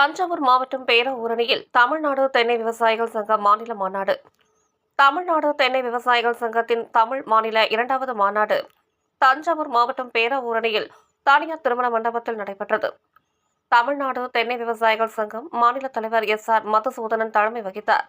தஞ்சாவூர் மாவட்டம் பேரூரணியில் தமிழ்நாடு தென்னை விவசாயிகள் சங்க மாநில மாநாடு. தமிழ்நாடு தென்னை விவசாயிகள் சங்கத்தின் தமிழ் மாநில இரண்டாவது மாநாடு தஞ்சாவூர் மாவட்டம் பேரூரணியில் தனியார் திருமண மண்டபத்தில் நடைபெற்றது. தமிழ்நாடு தென்னை விவசாயிகள் சங்கம் மாநில தலைவர் எஸ் ஆர் மதுசூதனன் தலைமை வகித்தார்.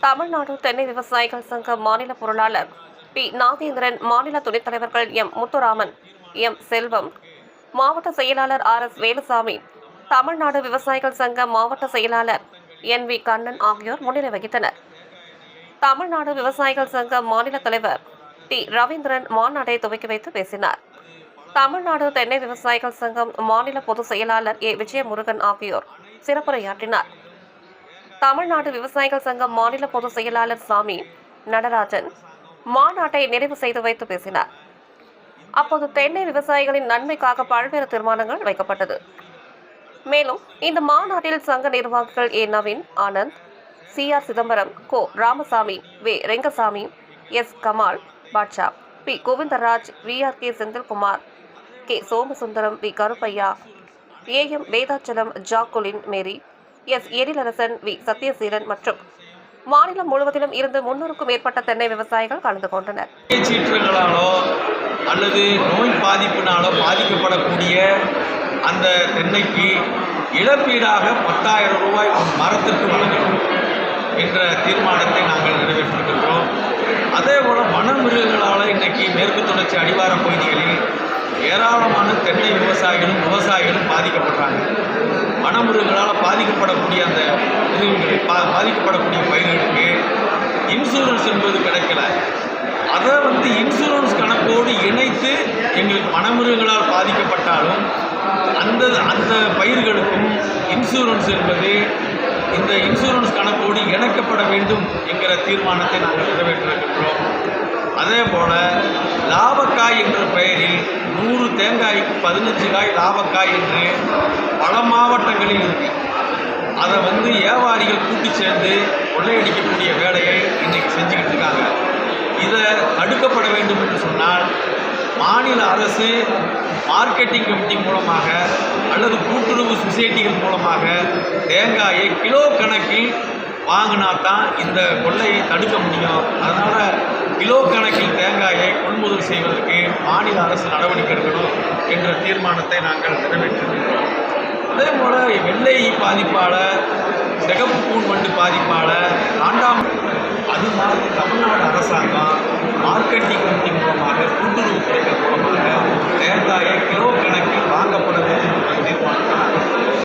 தமிழ்நாடு தென்னை விவசாயிகள் சங்க மாநில பொருளாளர் பி. நாகேந்திரன் மாநில துணைத் தலைவர்கள் எம். முத்துராமன் எம். செல்வம் மாவட்ட செயலாளர் ஆர். எஸ். வேலுசாமி தமிழ்நாடு விவசாயிகள் சங்க மாவட்ட செயலாளர் என் வி கண்ணன் ஆகியோர் முன்னிலை வகித்தனர். தமிழ்நாடு விவசாயிகள் சங்க மாநில தலைவர் டி. ரவீந்திரன் மாநாட்டை துவக்கி வைத்து பேசினார். தமிழ்நாடு தென்னை விவசாயிகள் சங்கம் மாநில பொதுச் செயலாளர் ஏ. விஜயமுருகன் ஆகியோர் சிறப்புரையாற்றினார். தமிழ்நாடு விவசாயிகள் சங்கம் மாநில பொதுச் செயலாளர் சாமி நடராஜன் மாநாட்டை நிறைவு செய்து வைத்து பேசினார். அப்போது தென்னை விவசாயிகளின் நன்மைக்காக பல்வேறு தீர்மானங்கள் வைக்கப்பட்டது. மேலும் இந்த மாநாட்டில் சங்க நிர்வாகிகள் A. Naveen Anand C. R. Chidambaram go. Ramasamy way. Rengasamy S. Kamal Badsha P. Govindaraj V. R. K. Senthilkumar K. Somasundaram V. Karuppaiah A. M. Vedachalam Jacqueline Mary S. Ezhilarasan V. Sathyaseelan மற்றும் மாநிலம் முழுவதிலும் இருந்து முன்னூறுக்கும் மேற்பட்ட தென்னை விவசாயிகள் கலந்து கொண்டனர். சீற்றங்களாலோ அல்லது நோய் பாதிப்பினாலோ பாதிக்கப்படக்கூடிய அந்த தென்னைக்கு இழப்பீடாக பத்தாயிரம் ரூபாய் மரத்திற்கு வழங்கணும் என்ற தீர்மானத்தை நாங்கள் நிறைவேற்றிருக்கின்றோம். அதே போல் வனமிருகங்களால் இன்றைக்கி மேற்கு தொடர்ச்சி அடிவார பகுதிகளில் ஏராளமான தென்னை விவசாயிகளும் விவசாயிகளும் பாதிக்கப்படுறாங்க. வனமிருகங்களால் பாதிக்கப்படக்கூடிய அந்த இதுகளுக்கு பா பாதிக்கப்படக்கூடிய பயிர்களுக்கு இன்சூரன்ஸ் என்பது கிடைக்கல. அதை வந்து இன்சூரன்ஸ் கணக்கோடு இணைத்து எங்களுக்கு வனமிருகங்களால் பாதிக்கப்பட்டாலும் அந்த அந்த பயிர்களுக்கும் இன்சூரன்ஸ் என்பது இந்த இன்சூரன்ஸ் கணக்கோடு இணைக்கப்பட வேண்டும் என்கிற தீர்மானத்தை நாங்கள் நிறைவேற்றிருக்கின்றோம். அதே போல் லாபக்காய் என்ற பெயரில் நூறு தேங்காய்க்கு பதினஞ்சு காய் லாபக்காய் என்று பல மாவட்டங்களில் இருக்கு. அதை வந்து வியாபாரிகள் கூட்டி சேர்ந்து கொள்ளையடிக்கக்கூடிய வேலையை இன்றைக்கு செஞ்சுக்கிட்டு இருக்காங்க. இதை தடுக்கப்பட வேண்டும் என்று சொன்னால் மாநில அரசு மார்க்கெட்டிங் கமிட்டி மூலமாக அல்லது கூட்டுறவு சொசைட்டிகள் மூலமாக தேங்காயை கிலோ கணக்கில் வாங்கினா தான் இந்த கொள்ளையை தடுக்க முடியும். அதனால் கிலோ கணக்கில் தேங்காயை கொள்முதல் செய்வதற்கு மாநில அரசு நடவடிக்கை எடுக்கணும் என்ற தீர்மானத்தை நாங்கள் நிறைவேற்றிருக்கிறோம். அதே போல் வெள்ளை பாதிப்பால் சிகப்பு பூன் வண்டு பாதிப்பால் ஆண்டாம் அது மாதிரி தமிழ்நாடு அரசாங்கம் மார்க்கெட்டிங் கமிட்டி மூலமாக கூட்டுறவு துறைகள் மூலமாக தேங்காயை கிலோ கணக்கில் வாங்கப்பட வேண்டும் என்ற தீர்மானம்